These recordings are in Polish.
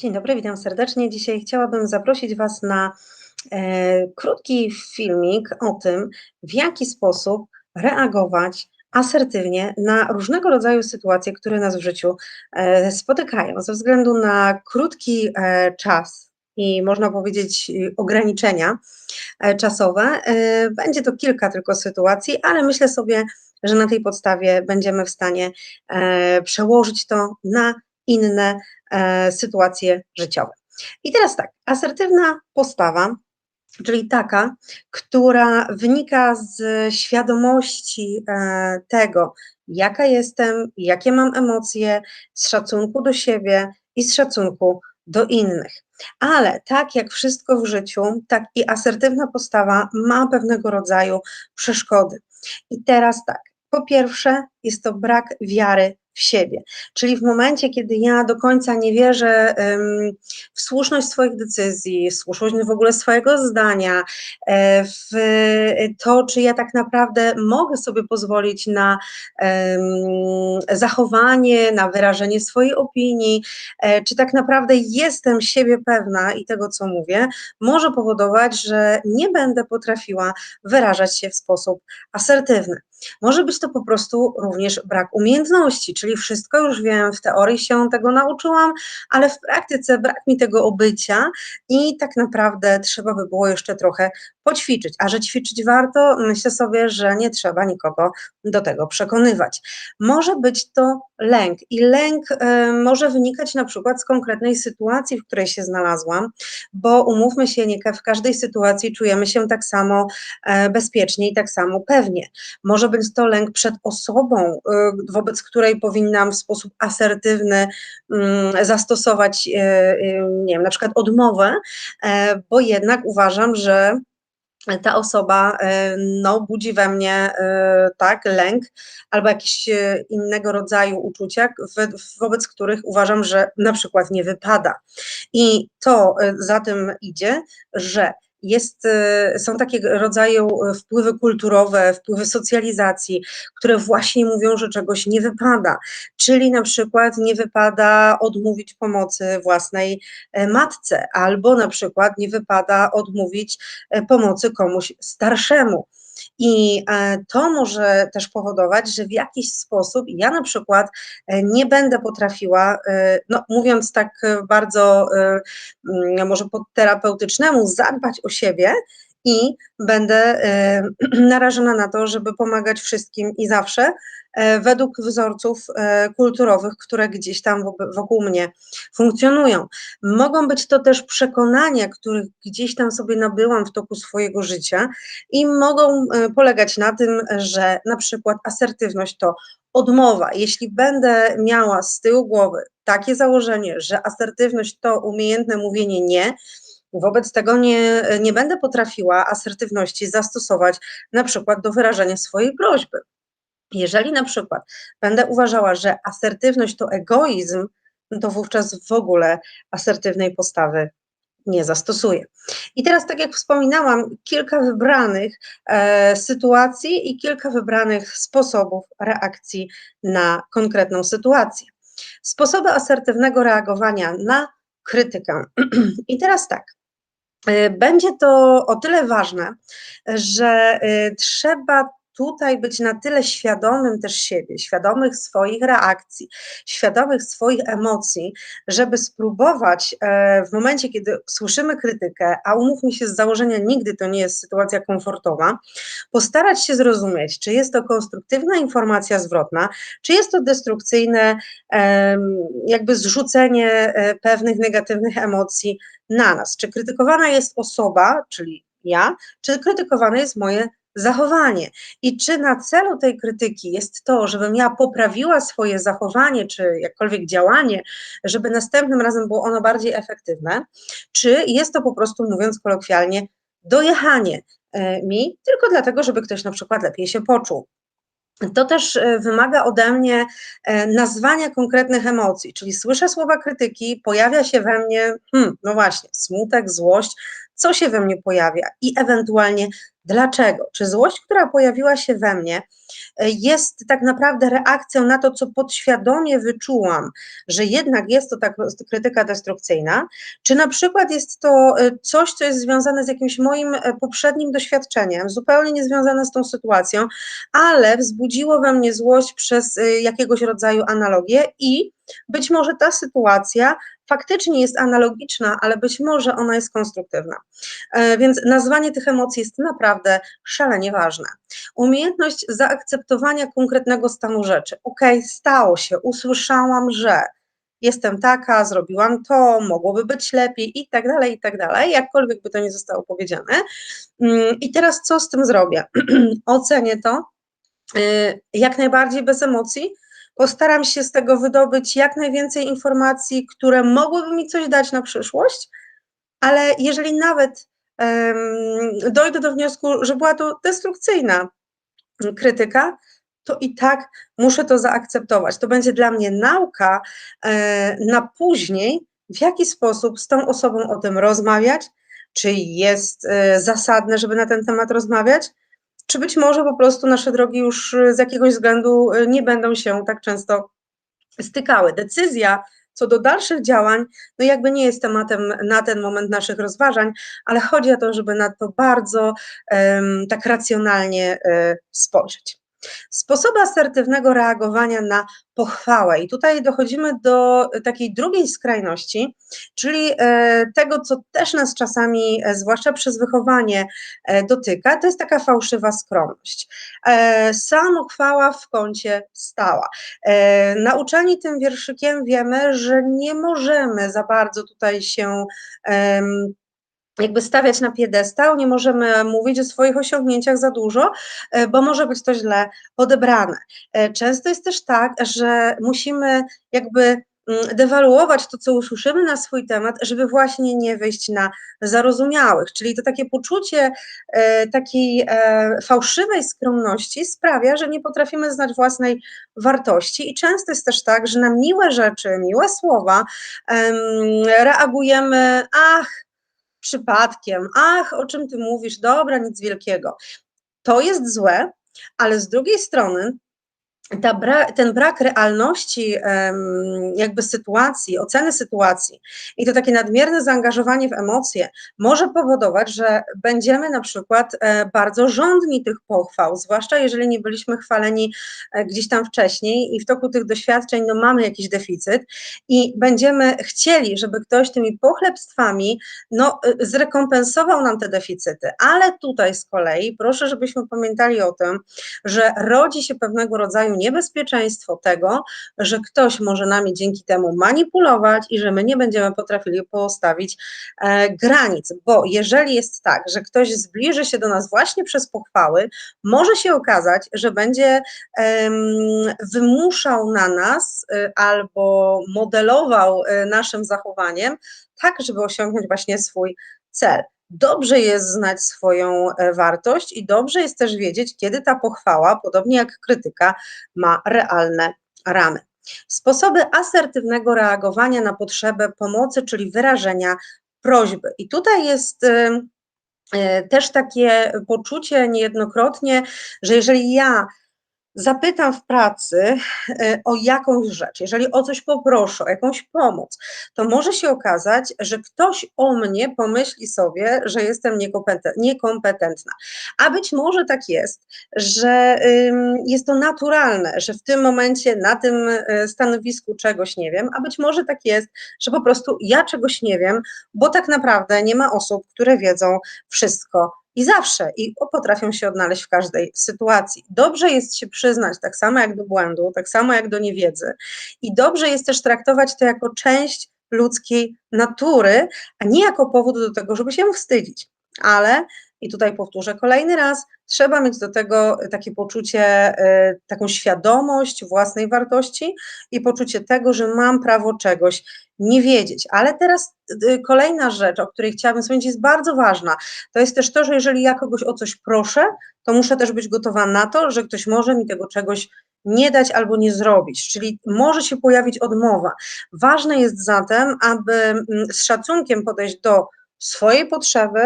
Dzień dobry, witam serdecznie. Dzisiaj chciałabym zaprosić Was na e, krótki filmik o tym, w jaki sposób reagować asertywnie na różnego rodzaju sytuacje, które nas w życiu e, spotykają. Ze względu na krótki e, czas i można powiedzieć ograniczenia e, czasowe, e, będzie to kilka tylko sytuacji, ale myślę sobie, że na tej podstawie będziemy w stanie e, przełożyć to na inne e, sytuacje życiowe. I teraz tak, asertywna postawa, czyli taka, która wynika z świadomości e, tego, jaka jestem, jakie mam emocje, z szacunku do siebie i z szacunku do innych. Ale tak jak wszystko w życiu, tak i asertywna postawa ma pewnego rodzaju przeszkody. I teraz tak, po pierwsze, jest to brak wiary w siebie. Czyli w momencie, kiedy ja do końca nie wierzę w słuszność swoich decyzji, w słuszność w ogóle swojego zdania, e, w to, czy ja tak naprawdę mogę sobie pozwolić na zachowanie, na wyrażenie swojej opinii, e, czy tak naprawdę jestem siebie pewna i tego, co mówię, może powodować, że nie będę potrafiła wyrażać się w sposób asertywny. Może być to po prostu również brak umiejętności, czyli wszystko już wiem, w teorii się tego nauczyłam, ale w praktyce brak mi tego obycia i tak naprawdę trzeba by było jeszcze trochę poćwiczyć. A że ćwiczyć warto, myślę sobie, że nie trzeba nikogo do tego przekonywać. Może być to lęk i lęk y, może wynikać na przykład z konkretnej sytuacji, w której się znalazłam, bo umówmy się, nie w każdej sytuacji czujemy się tak samo y, bezpiecznie i tak samo pewnie. Może być to lęk przed osobą, y, wobec której powinnam w sposób asertywny y, zastosować, y, nie wiem, na przykład odmowę, e, bo jednak uważam, że ta osoba e, no, budzi we mnie e, tak, lęk albo jakieś e, innego rodzaju uczucia, wobec których uważam, że na przykład nie wypada. I to za tym idzie, że jest, y, są takie rodzaje wpływy kulturowe, wpływy socjalizacji, które właśnie mówią, że czegoś nie wypada. Czyli na przykład nie wypada odmówić pomocy własnej e, matce, albo na przykład nie wypada odmówić e, pomocy komuś starszemu. I e, to może też powodować, że w jakiś sposób ja na przykład e, nie będę potrafiła, e, no mówiąc tak bardzo może po terapeutycznemu, zadbać o siebie i będę narażona na to, żeby pomagać wszystkim i zawsze, E, według wzorców e, kulturowych, które gdzieś tam wokół mnie funkcjonują. Mogą być to też przekonania, których gdzieś tam sobie nabyłam w toku swojego życia i mogą e, polegać na tym, że na przykład asertywność to odmowa. Jeśli będę miała z tyłu głowy takie założenie, że asertywność to umiejętne mówienie nie, Wobec tego nie, nie będę potrafiła asertywności zastosować na przykład do wyrażenia swojej prośby. Jeżeli na przykład będę uważała, że asertywność to egoizm, to wówczas w ogóle asertywnej postawy nie zastosuję. I teraz, tak jak wspominałam, kilka wybranych e, sytuacji i kilka wybranych sposobów reakcji na konkretną sytuację. Sposoby asertywnego reagowania na krytykę. I teraz tak. E, będzie to o tyle ważne, że e, trzeba tutaj być na tyle świadomym też siebie, świadomych swoich reakcji, świadomych swoich emocji, żeby spróbować e, w momencie, kiedy słyszymy krytykę, a umówmy się z założenia, nigdy to nie jest sytuacja komfortowa, postarać się zrozumieć, czy jest to konstruktywna informacja zwrotna, czy jest to destrukcyjne, jakby zrzucenie e, pewnych negatywnych emocji na nas. Czy krytykowana jest osoba, czyli ja, czy krytykowane jest moje zachowanie. I czy na celu tej krytyki jest to, żebym ja poprawiła swoje zachowanie, czy jakkolwiek działanie, żeby następnym razem było ono bardziej efektywne, czy jest to po prostu, mówiąc kolokwialnie, dojechanie e, mi, tylko dlatego, żeby ktoś na przykład lepiej się poczuł. To też e, wymaga ode mnie e, nazwania konkretnych emocji, czyli słyszę słowa krytyki, pojawia się we mnie, hmm, no właśnie, smutek, złość, co się we mnie pojawia i ewentualnie Dlaczego? Czy złość, która pojawiła się we mnie, e, jest tak naprawdę reakcją na to, co podświadomie wyczułam, że jednak jest to tak krytyka destrukcyjna, czy na przykład jest to e, coś, co jest związane z jakimś moim e, poprzednim doświadczeniem, zupełnie niezwiązane z tą sytuacją, ale wzbudziło we mnie złość przez jakiegoś rodzaju analogię i być może ta sytuacja faktycznie jest analogiczna, ale być może ona jest konstruktywna. E, więc nazwanie tych emocji jest naprawdę szalenie ważne. Umiejętność zaakceptowania konkretnego stanu rzeczy. Ok, stało się, usłyszałam, że jestem taka, zrobiłam to, mogłoby być lepiej i tak dalej, i tak dalej, jakkolwiek by to nie zostało powiedziane. Mm, I teraz co z tym zrobię? Ocenię to y, jak najbardziej bez emocji, Postaram się z tego wydobyć jak najwięcej informacji, które mogłyby mi coś dać na przyszłość, ale jeżeli nawet um, dojdę do wniosku, że była to destrukcyjna krytyka, to i tak muszę to zaakceptować. To będzie dla mnie nauka e, na później, w jaki sposób z tą osobą o tym rozmawiać, czy jest e, zasadne, żeby na ten temat rozmawiać, czy być może po prostu nasze drogi już y, z jakiegoś względu y, nie będą się tak często stykały. Decyzja co do dalszych działań, no jakby nie jest tematem na ten moment naszych rozważań, ale chodzi o to, żeby na to bardzo um, tak racjonalnie um, spojrzeć. Sposoby asertywnego reagowania na pochwałę. I tutaj dochodzimy do takiej drugiej skrajności, czyli e, tego, co też nas czasami, e, zwłaszcza przez wychowanie, e, dotyka, to jest taka fałszywa skromność. Samochwała w kącie stała. Nauczani tym wierszykiem wiemy, że nie możemy za bardzo tutaj się jakby stawiać na piedestał, nie możemy mówić o swoich osiągnięciach za dużo, e, bo może być to źle odebrane. E, często jest też tak, że musimy jakby mm, dewaluować to, co usłyszymy na swój temat, żeby właśnie nie wyjść na zarozumiałych. Czyli to takie poczucie e, takiej e, fałszywej skromności sprawia, że nie potrafimy znać własnej wartości i często jest też tak, że na miłe rzeczy, miłe słowa e, reagujemy, ach, przypadkiem, ach, o czym ty mówisz, dobra, nic wielkiego. To jest złe, ale z drugiej strony bra ten brak realności jakby sytuacji, oceny sytuacji i to takie nadmierne zaangażowanie w emocje może powodować, że będziemy na przykład e, bardzo żądni tych pochwał, zwłaszcza jeżeli nie byliśmy chwaleni e, gdzieś tam wcześniej i w toku tych doświadczeń no, mamy jakiś deficyt i będziemy chcieli, żeby ktoś tymi pochlebstwami no, e, zrekompensował nam te deficyty, ale tutaj z kolei proszę, żebyśmy pamiętali o tym, że rodzi się pewnego rodzaju niebezpieczeństwo tego, że ktoś może nami dzięki temu manipulować i że my nie będziemy potrafili postawić e, granic, bo jeżeli jest tak, że ktoś zbliży się do nas właśnie przez pochwały, może się okazać, że będzie wymuszał na nas e, albo modelował e, naszym zachowaniem, tak, żeby osiągnąć właśnie swój cel. Dobrze jest znać swoją e, wartość i dobrze jest też wiedzieć, kiedy ta pochwała, podobnie jak krytyka, ma realne ramy. Sposoby asertywnego reagowania na potrzebę pomocy, czyli wyrażenia prośby. I tutaj jest e, też takie poczucie niejednokrotnie, że jeżeli ja zapytam w pracy e, o jakąś rzecz, jeżeli o coś poproszę, o jakąś pomoc, to może się okazać, że ktoś o mnie pomyśli sobie, że jestem niekompetentna. A być może tak jest, że jest to naturalne, że w tym momencie na tym e, stanowisku czegoś nie wiem, a być może tak jest, że po prostu ja czegoś nie wiem, bo tak naprawdę nie ma osób, które wiedzą wszystko i zawsze, i potrafią się odnaleźć w każdej sytuacji. Dobrze jest się przyznać, tak samo jak do błędu, tak samo jak do niewiedzy, i dobrze jest też traktować to jako część ludzkiej natury, a nie jako powód do tego, żeby się wstydzić. Ale i tutaj powtórzę kolejny raz, trzeba mieć do tego takie poczucie, y, taką świadomość własnej wartości i poczucie tego, że mam prawo czegoś nie wiedzieć. Ale teraz y, kolejna rzecz, o której chciałabym wspomnieć, jest bardzo ważna. To jest też to, że jeżeli ja kogoś o coś proszę, to muszę też być gotowa na to, że ktoś może mi tego czegoś nie dać albo nie zrobić, czyli może się pojawić odmowa. Ważne jest zatem, aby mm, z szacunkiem podejść do swojej potrzeby,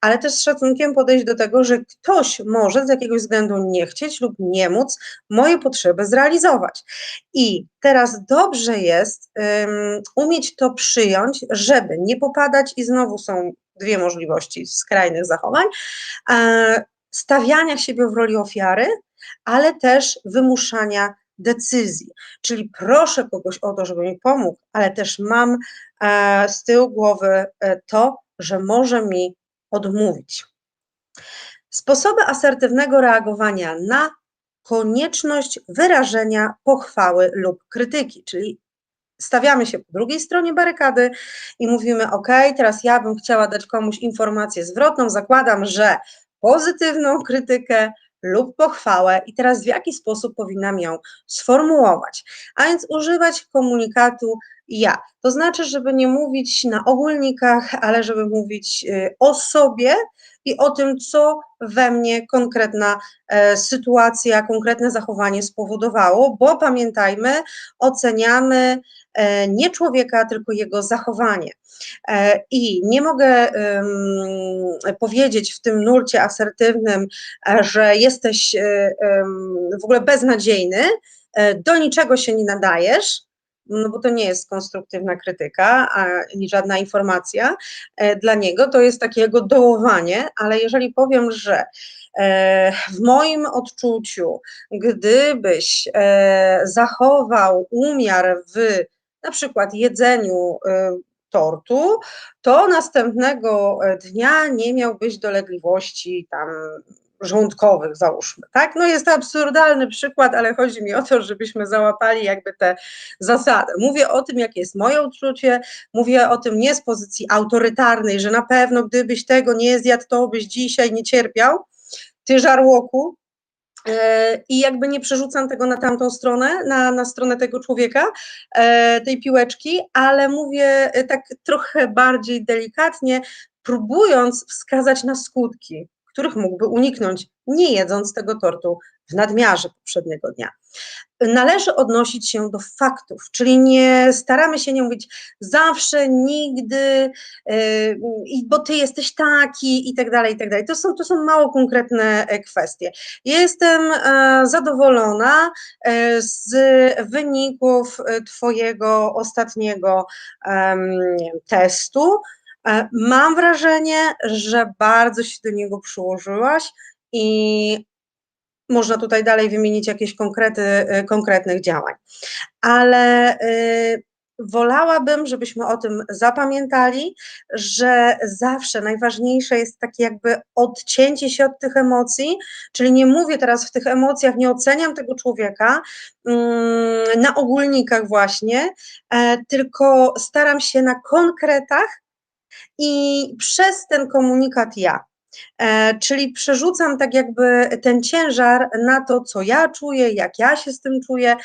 ale też z szacunkiem podejść do tego, że ktoś może z jakiegoś względu nie chcieć lub nie móc moje potrzeby zrealizować. I teraz dobrze jest um, umieć to przyjąć, żeby nie popadać, i znowu są dwie możliwości skrajnych zachowań, e, stawiania siebie w roli ofiary, ale też wymuszania decyzji. Czyli proszę kogoś o to, żeby mi pomógł, ale też mam e, z tyłu głowy e, to, że może mi odmówić. Sposoby asertywnego reagowania na konieczność wyrażenia pochwały lub krytyki, czyli stawiamy się po drugiej stronie barykady i mówimy: OK, teraz ja bym chciała dać komuś informację zwrotną, zakładam, że pozytywną krytykę lub pochwałę i teraz w jaki sposób powinnam ją sformułować. A więc używać komunikatu ja. To znaczy, żeby nie mówić na ogólnikach, ale żeby mówić y, o sobie i o tym, co we mnie konkretna e, sytuacja, konkretne zachowanie spowodowało, bo pamiętajmy, oceniamy e, nie człowieka, tylko jego zachowanie. E, I nie mogę powiedzieć w tym nurcie asertywnym, że jesteś w ogóle beznadziejny, do niczego się nie nadajesz, no bo to nie jest konstruktywna krytyka ani żadna informacja e, dla niego, to jest takie jego dołowanie, ale jeżeli powiem, że e, w moim odczuciu, gdybyś e, zachował umiar w na przykład jedzeniu tortu, to następnego dnia nie miałbyś dolegliwości tam żołądkowych, załóżmy, tak? No jest to absurdalny przykład, ale chodzi mi o to, żebyśmy załapali jakby tę zasadę. Mówię o tym, jakie jest moje uczucie, mówię o tym nie z pozycji autorytarnej, że na pewno gdybyś tego nie zjadł, to byś dzisiaj nie cierpiał, ty żarłoku, e, i jakby nie przerzucam tego na tamtą stronę, na, na stronę tego człowieka, e, tej piłeczki, ale mówię e, tak trochę bardziej delikatnie, próbując wskazać na skutki których mógłby uniknąć, nie jedząc tego tortu w nadmiarze poprzedniego dnia. Należy odnosić się do faktów, czyli nie staramy się nie mówić zawsze, nigdy, yy, bo ty jesteś taki i tak dalej, i tak dalej. To są, to są mało konkretne e, kwestie. Jestem e, zadowolona e, z wyników Twojego ostatniego testu. E, mam wrażenie, że bardzo się do niego przyłożyłaś i można tutaj dalej wymienić jakieś konkrety, e, konkretnych działań. Ale y, wolałabym, żebyśmy o tym zapamiętali, że zawsze najważniejsze jest takie jakby odcięcie się od tych emocji, czyli nie mówię teraz w tych emocjach, nie oceniam tego człowieka mm, na ogólnikach właśnie, tylko staram się na konkretach i przez ten komunikat ja. E, czyli przerzucam tak jakby ten ciężar na to, co ja czuję, jak ja się z tym czuję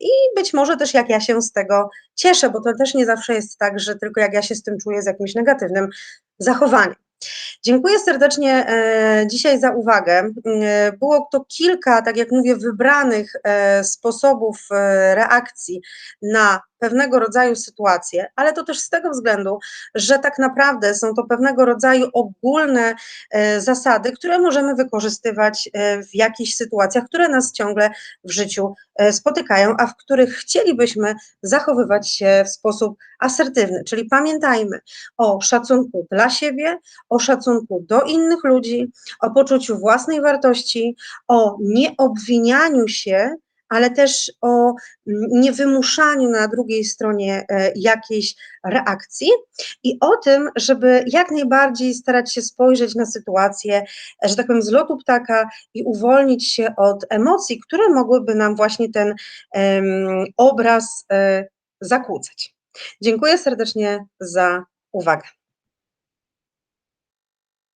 i być może też jak ja się z tego cieszę, bo to też nie zawsze jest tak, że tylko jak ja się z tym czuję z jakimś negatywnym zachowaniem. Dziękuję serdecznie e, dzisiaj za uwagę. E, było to kilka, tak jak mówię, wybranych sposobów reakcji na pewnego rodzaju sytuacje, ale to też z tego względu, że tak naprawdę są to pewnego rodzaju ogólne e, zasady, które możemy wykorzystywać e, w jakichś sytuacjach, które nas ciągle w życiu e, spotykają, a w których chcielibyśmy zachowywać się w sposób asertywny. Czyli pamiętajmy o szacunku dla siebie, o szacunku do innych ludzi, o poczuciu własnej wartości, o nieobwinianiu się ale też o niewymuszaniu na drugiej stronie e, jakiejś reakcji i o tym, żeby jak najbardziej starać się spojrzeć na sytuację, że tak powiem, z lotu ptaka i uwolnić się od emocji, które mogłyby nam właśnie ten um, obraz um, zakłócać. Dziękuję serdecznie za uwagę.